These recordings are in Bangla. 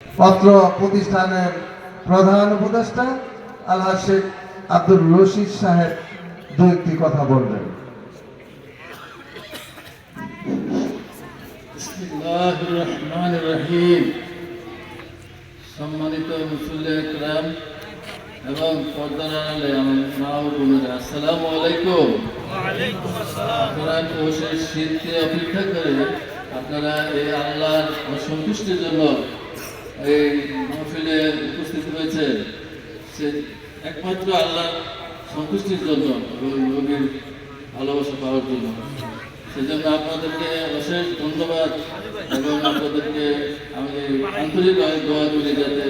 পত্র প্রতিষ্ঠানের প্রধান উপদেষ্টা আল্লাহ শেখ আব্দুল রশিদ সাহেব দু একটি কথা বলবেন। সম্মানিত মুসল্লি একরাম এবং পর্দার আড়ালে আমার মা ও বোনেরা, আসসালামু আপনারা শীতকে অপেক্ষা করে আপনারা এই আল্লাহর সন্তুষ্টির জন্য এই মহফিলে উপস্থিত হয়েছেন সে একমাত্র আল্লাহর সন্তুষ্টির জন্য নবীর ভালোবাসা পাওয়ার জন্য। সেজন্য আপনাদেরকে অশেষ ধন্যবাদ এবং আপনাদেরকে আমি আন্তরিকভাবে দোয়া করি যাতে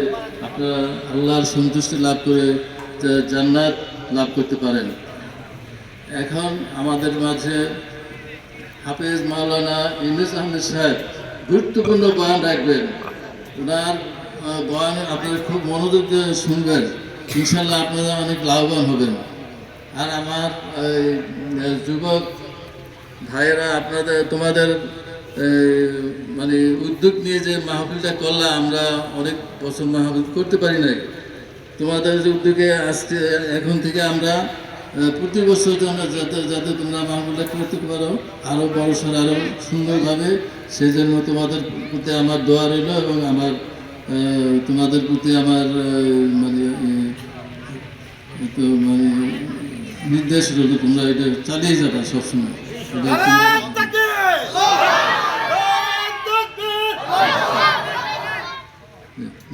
আপনারা আল্লাহর সন্তুষ্টি লাভ করে জান্নাত লাভ করতে পারেন। এখন আমাদের মাঝে হাফেজ মাওলানা ইউনুস আহমেদ সাহেব গুরুত্বপূর্ণ বয়ান রাখবেন। ওনার বয়ান আপনারা খুব মনোযোগ দিয়ে শুনবেন। ইনশাল্লাহ আপনারা অনেক লাভবান হবেন। আর আমার যুবক ভাইয়েরা, আপনাদের, তোমাদের মানে উদ্যোগ নিয়ে যে মাহফিলটা করলাম, আমরা অনেক বছর মাহফিল করতে পারি নাই। তোমাদের যে উদ্যোগে আজকে, এখন থেকে আমরা প্রতি বছর যাতে যাতে তোমরা মাহফিলটা করতে পারো আরও বড় সর আরও সুন্দরভাবে সেই জন্য তোমাদের প্রতি আমার দোয়া রইল এবং আমার তোমাদের প্রতি আমার মানে তো মানে নির্দেশ রইল তোমরা এটা চালিয়ে যাবে সবসময়।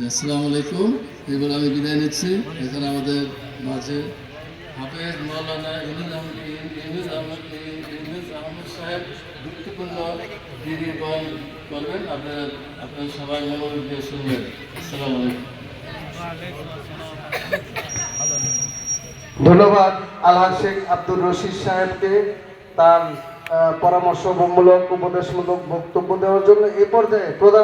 আসসালামু আলাইকুম। এবার আমি বিদায় নিচ্ছি। এখানে আমাদের মাঝে হাফেজ মৌলানা ইনুজ আহমদ ইনুজ আহমদ ইনুজ আহমদ সাহেব ধন্যবাদ আল্লাহ শেখ আব্দুর রশিদ সাহেবকে তার পরামর্শ পরামর্শমূলক, উপদেশমূলক বক্তব্য দেওয়ার জন্য। এ পর্যায়ে প্রধান